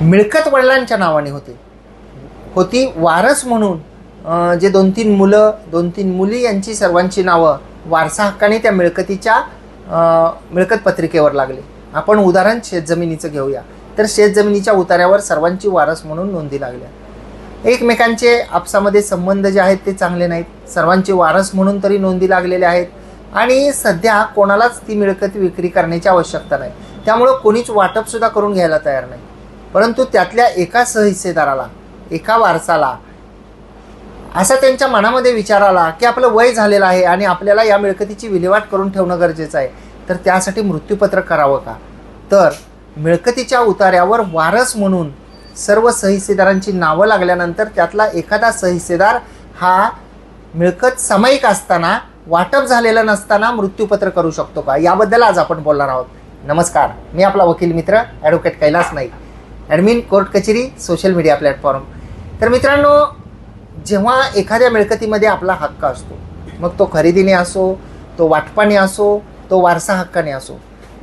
मिळकत वडिलांच्या नावाने होते. होती वारस म्हणून जे दोन तीन मुलं दोन तीन मुली यांची सर्वांची नावं वारसा हक्काने त्या मिळकतीच्या मिळकत पत्रिकेवर लागले. आपण उदाहरण शेतजमिनीचं घेऊया. तर शेतजमिनीच्या उतार्यावर सर्वांची वारस म्हणून नोंदी लागल्या. एकमेकांचे आपसामध्ये संबंध जे आहेत ते चांगले नाहीत. सर्वांची वारस म्हणून तरी नोंदी लागलेल्या आहेत. आणि सध्या कोणालाच ती मिळकत विक्री करण्याची आवश्यकता नाही. त्यामुळं कोणीच वाटपसुद्धा करून घ्यायला तयार नाही. परंतु त्यातल्या एका सहहिस्सेदाराला एका वारसाला असा त्यांच्या मनामध्ये विचार आला की आपलं वय झालेलं आहे आणि आपल्याला या मिळकतीची विल्हेवाट करून ठेवणं गरजेचं आहे तर त्यासाठी मृत्यूपत्र करावं का? तर मिळकतीच्या उतार्यावर वारस म्हणून सर्व सहिस्सेदारांची नावं लागल्यानंतर त्यातला एखादा सहिस्सेदार हा मिळकत सामायिक असताना वाटप झालेलं नसताना मृत्यूपत्र करू शकतो का? याबद्दल आज आपण बोलणार आहोत. नमस्कार. मी आपला वकील मित्र advocate Kailas Naik. Admin court कचेरी सोशल मीडिया प्लॅटफॉर्म तर मित्रांनो जेव्हा एखाद्या मिळकतीमध्ये आपला हक्क असतो मग तो खरेदीने असो तो वाटपाने असो तो वारसा हक्काने असो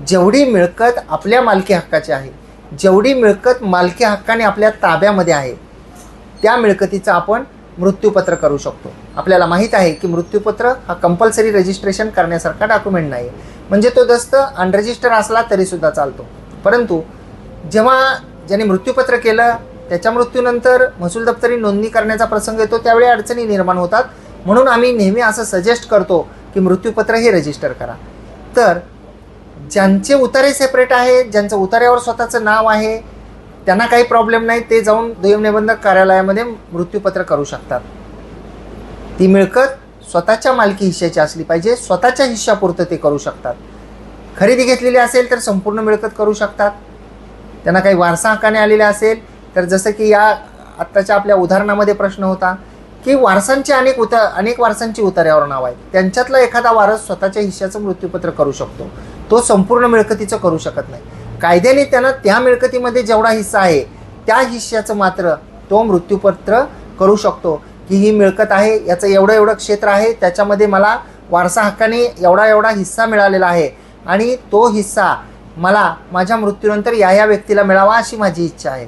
जेवढी मिळकत आपल्या मालकी हक्काची आहे जेवढी मिळकत मालकी हक्काने आपल्या ताब्यामध्ये आहे त्या मिळकतीचं आपण मृत्यूपत्र करू शकतो. आपल्याला माहीत आहे की मृत्यूपत्र हा कंपल्सरी रजिस्ट्रेशन करण्यासारखा डॉक्युमेंट नाही म्हणजे तो दस्त अनरजिस्टर असला तरीसुद्धा चालतो. परंतु जेव्हा ज्याने मृत्यूपत्र केलं त्याच्या मृत्यूनंतर महसूल दप्तरी नोंदणी करण्याचा प्रसंग येतो त्यावेळी अडचणी निर्माण होतात. म्हणून आम्ही नेहमी असं सजेस्ट करतो की मृत्यूपत्र हे रजिस्टर करा. तर ज्यांचे उतारे सेपरेट आहेत ज्यांचं उतार्यावर स्वतःचं नाव आहे त्यांना काही प्रॉब्लेम नाही ते जाऊन दैव निबंधक कार्यालयामध्ये मृत्यूपत्र करू शकतात. ती मिळकत स्वतःच्या मालकी हिश्श्याची असली पाहिजे स्वतःच्या हिश्श्यापुरतं ते करू शकतात. खरेदी घेतलेली असेल तर संपूर्ण मिळकत करू शकतात. त्यांना काही वारसा हक्काने आलेले असेल तर जसं की या आत्ताच्या आपल्या उदाहरणामध्ये प्रश्न होता की वारसांचे अनेक उत अनेक वारसांची उतार्यावर नाव आहेत. त्यांच्यातला एखादा वारस स्वतःच्या हिश्श्याचं मृत्यूपत्र करू शकतो. तो संपूर्ण मिळकतीचं करू शकत नाही. कायद्याने त्यानं त्या मिळकतीमध्ये जेवढा हिस्सा आहे त्या हिश्श्याचं मात्र तो मृत्यूपत्र करू शकतो की ही मिळकत आहे याचं एवढं एवढं क्षेत्र आहे त्याच्यामध्ये मला वारसा हक्काने एवढा एवढा हिस्सा मिळालेला आहे. आणि तो हिस्सा मला माझ्या मृत्यूनंतर या या व्यक्तीला मिळावा अशी माझी इच्छा आहे.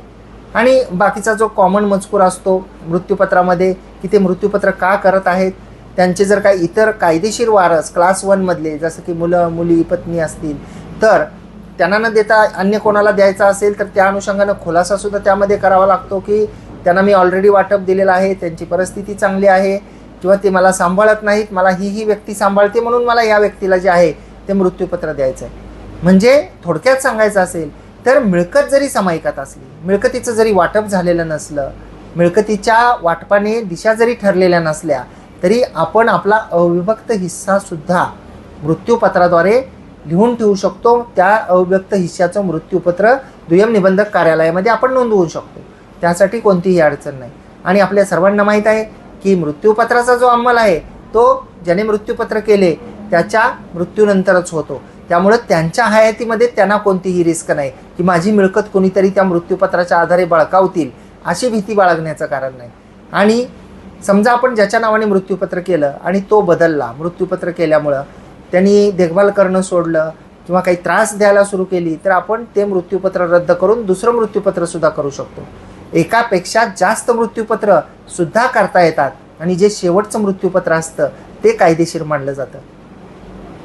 आणि बाकीचा जो कॉमन मजकूर असतो मृत्यूपत्रामध्ये की ते मृत्यूपत्र का करत आहेत त्यांचे जर काही इतर कायदेशीर वारस क्लास वनमधले जसं की मुलं मुली पत्नी असतील तर त्यांना न देता अन्य कोणाला द्यायचा असेल तर त्या अनुषंगानं खुलासासुद्धा त्यामध्ये करावा लागतो की त्यांना मी ऑलरेडी वाटप दिलेलं आहे त्यांची परिस्थिती चांगली आहे किंवा ते मला सांभाळत नाहीत मला ही ही व्यक्ती सांभाळते म्हणून मला या व्यक्तीला जे आहे ते मृत्यूपत्र द्यायचं आहे म्हणजे थोडक्यात सांगायचं असेल तर मिळकत जरी समायिकात असली मिळकतीचं जरी वाटप झालेलं नसलं मिळकतीच्या वाटपाने दिशा जरी ठरलेल्या नसल्या तरी आपण आपला अविभक्त हिस्सासुद्धा मृत्यूपत्राद्वारे लिहून ठेवू शकतो. त्या अव्यक्त हिस्साचं मृत्यूपत्र दुय्यम निबंधक कार्यालयामध्ये आपण नोंदवू शकतो. त्यासाठी कोणतीही अडचण नाही. आणि आपल्या सर्वांना माहीत आहे की मृत्यूपत्राचा जो अंमल आहे तो ज्याने मृत्यूपत्र केले त्याच्या मृत्यूनंतरच होतो. त्यामुळं त्यांच्या हयातीमध्ये त्यांना कोणतीही रिस्क नाही. की माझी मिळकत कोणीतरी त्या मृत्यूपत्राच्या आधारे बळकावतील अशी भीती बाळगण्याचं कारण नाही. आणि समजा आपण ज्याच्या नावाने मृत्यूपत्र केलं आणि तो बदलला मृत्यूपत्र केल्यामुळं त्यांनी देखभाल करणं सोडलं किंवा काही त्रास द्यायला सुरू केली तर आपण ते मृत्यूपत्र रद्द करून दुसरं मृत्यूपत्रसुद्धा करू शकतो. एकापेक्षा जास्त मृत्यूपत्र सुद्धा करता येतात आणि जे शेवटचं मृत्यूपत्र असतं ते कायदेशीर मानलं जातं.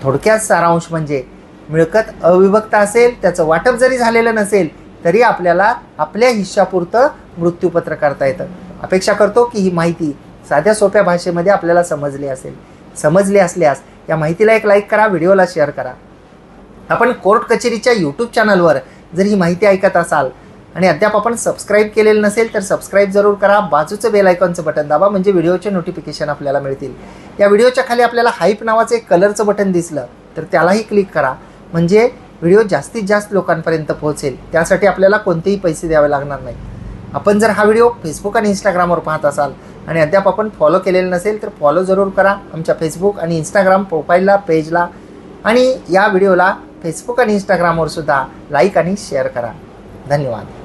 थोडक्यात सारांश म्हणजे मिळकत अविभक्त असेल त्याचं वाटप जरी झालेलं नसेल तरी आपल्याला आपल्या हिश्शापुरतं मृत्यूपत्र करता येतं. अपेक्षा करतो की ही माहिती साध्या सोप्या भाषेमध्ये आपल्याला समजली असेल. समजली असल्यास या माहितीला एक लाईक करा व्हिडिओला शेअर करा. आपण कोर्ट कचेरीच्या यूट्यूब चॅनलवर जर ही माहिती ऐकत असाल आणि अद्याप आपण सबस्क्राईब केलेलं नसेल तर सबस्क्राईब जरूर करा. बाजूचं बेल आयकॉनचं बटन दाबा म्हणजे व्हिडिओचे नोटिफिकेशन आपल्याला मिळतील. या व्हिडिओच्या खाली आपल्याला हाईप नावाचं एक कलरचं बटन दिसलं तर त्यालाही क्लिक करा. म्हणजे व्हिडिओ जास्तीत जास्त लोकांपर्यंत पोहोचेल. त्यासाठी आपल्याला कोणतेही पैसे द्यावे लागणार नाही. आपण जर हा व्हिडिओ फेसबुक आणि इंस्टाग्रामवर पाहत असाल आणि अद्याप आपण फॉलो केलेलं नसेल तर फॉलो जरूर करा आमच्या फेसबुक आणि इंस्टाग्राम प्रोफाईलला पेजला आणि या व्हिडिओला फेसबुक आणि इंस्टाग्रामवर सुद्धा लाईक आणि शेअर करा. धन्यवाद.